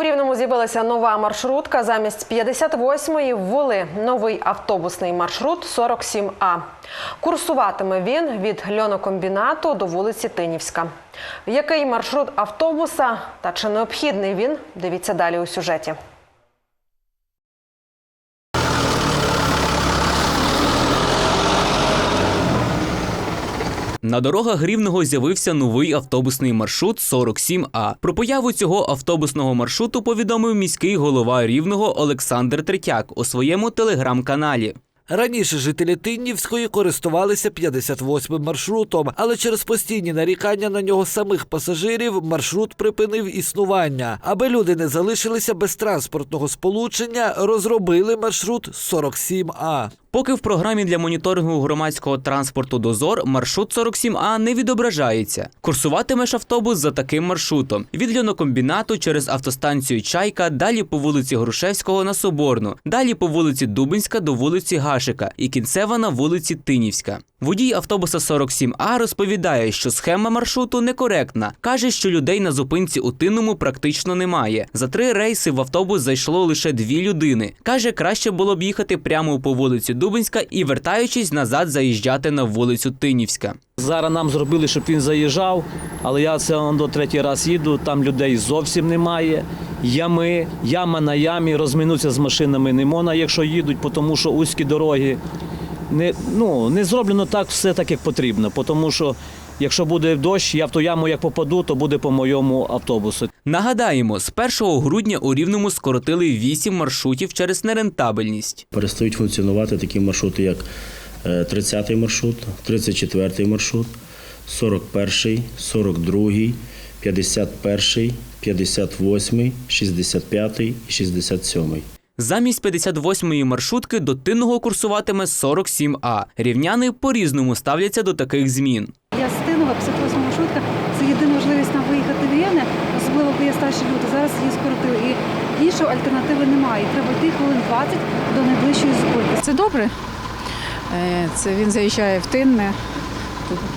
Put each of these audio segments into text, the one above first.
У Рівному з'явилася нова маршрутка. Замість 58-ї ввели новий автобусний маршрут 47А. Курсуватиме він від льонокомбінату до вулиці Тинівська. Який маршрут автобуса та чи необхідний він? Дивіться далі у сюжеті. На дорогах Рівного з'явився новий автобусний маршрут 47А. Про появу цього автобусного маршруту повідомив міський голова Рівного Олександр Третяк у своєму телеграм-каналі. Раніше жителі Тиннівської користувалися 58-м маршрутом, але через постійні нарікання на нього самих пасажирів маршрут припинив існування. Аби люди не залишилися без транспортного сполучення, розробили маршрут 47А. Поки в програмі для моніторингу громадського транспорту Дозор маршрут 47А не відображається. Курсуватимеш автобус за таким маршрутом: від льонокомбінату через автостанцію Чайка, далі по вулиці Грушевського на Соборну, далі по вулиці Дубинська до вулиці Гашика і кінцева на вулиці Тинівська. Водій автобуса 47А розповідає, що схема маршруту некоректна. каже, що людей на зупинці у Тинному практично немає. За три рейси в автобус зайшло лише дві людини. каже, краще було б їхати прямо по вулиці Дубинська і, вертаючись назад, заїжджати на вулицю Тинівська. Зараз нам зробили, щоб він заїжджав, але я он до третій раз їду, там людей зовсім немає. Ями, яма на ямі, розминуться з машинами не можна, якщо їдуть, тому що узькі дороги. Не, ну, не зроблено так все так, як потрібно, тому що якщо буде дощ, я в ту яму як попаду, то буде по моєму автобусу. Нагадаємо, з 1 грудня у Рівному скоротили 8 маршрутів через нерентабельність. Перестають функціонувати такі маршрути, як е, 30-й маршрут, 34-й маршрут, 41-й, 42-й, 51-й, 58-й, 65-й і 67-й. Замість 58-ї маршрутки до Тинного курсуватиме 47А. Рівняни по-різному ставляться до таких змін. Я з Тинова, 58 маршрутка. Це єдина можливість нам виїхати в Рівне, особливо коли є старші люди. Зараз її скоротили. І іншої альтернативи немає. Треба йти хвилин 20 до найближчої зупинки. Це добре. Е, Це він заїжджає в Тинне.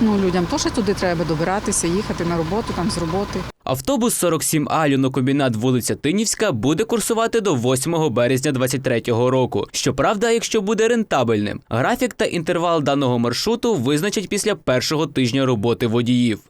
Ну, людям теж туди треба добиратися, їхати на роботу, там з роботи. Автобус 47А льонокомбінат вулиця Тинівська буде курсувати до 8 березня 2023 року. Щоправда, якщо буде рентабельним, графік та інтервал даного маршруту визначать після першого тижня роботи водіїв.